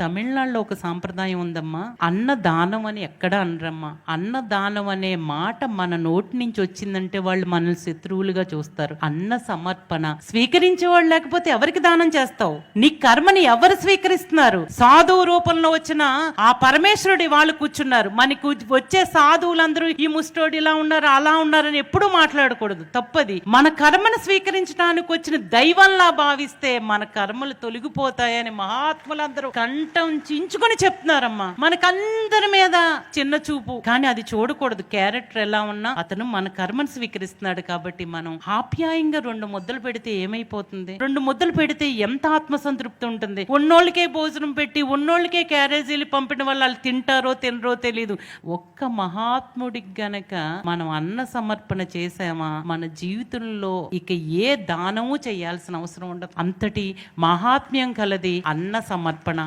తమిళనాడులో ఒక సాంప్రదాయం ఉందమ్మా. అన్నదానం అని ఎక్కడ అనరమ్మా. అన్నదానం అనే మాట మన నోటి నుంచి వచ్చిందంటే వాళ్ళు మనల్ని శత్రువులుగా చూస్తారు. అన్న సమర్పణ. స్వీకరించే వాళ్ళు లేకపోతే ఎవరికి దానం చేస్తావు? నీ కర్మని ఎవరు స్వీకరిస్తున్నారు? సాధువు రూపంలో వచ్చిన ఆ పరమేశ్వరుడి వాళ్ళు కూర్చున్నారు. మనకు వచ్చే సాధువులందరూ ఈ ముస్టోడు ఇలా ఉన్నారు అలా ఉన్నారని ఎప్పుడూ మాట్లాడకూడదు. తప్పది. మన కర్మను స్వీకరించడానికి వచ్చిన దైవంలా భావిస్తే మన కర్మలు తొలగిపోతాయని మహాత్ములందరూ కంఠం చించుకొని చెప్తున్నారమ్మా. మనకందరి మీద చిన్న చూపు. కానీ అది చూడకూడదు. క్యారెక్టర్ ఎలా ఉన్నా అతను మన కర్మను స్వీకరిస్తున్నాడు కాబట్టి మనం ఆప్యాయంగా రెండు ముద్దలు పెడితే ఏమైపోతుంది? రెండు ముద్దలు పెడితే ఎంత ఆత్మసంతృప్తి ఉంటుంది? ఉన్నోళ్ళకే భోజనం పెట్టి ఉన్నోళ్ళకే క్యారేజీలు పంపిన వాళ్ళు వాళ్ళు తింటారో తినరో తెలియదు ఒక్క మహాత్ముడికి గనక మనం అన్న సమర్పణ చేసామా మన జీవితంలో ఇక ఏ దానము చేయాల్సిన అవసరం ఉండదు. అంతటి మహాత్మ్యం కలది అన్న సమర్పణ.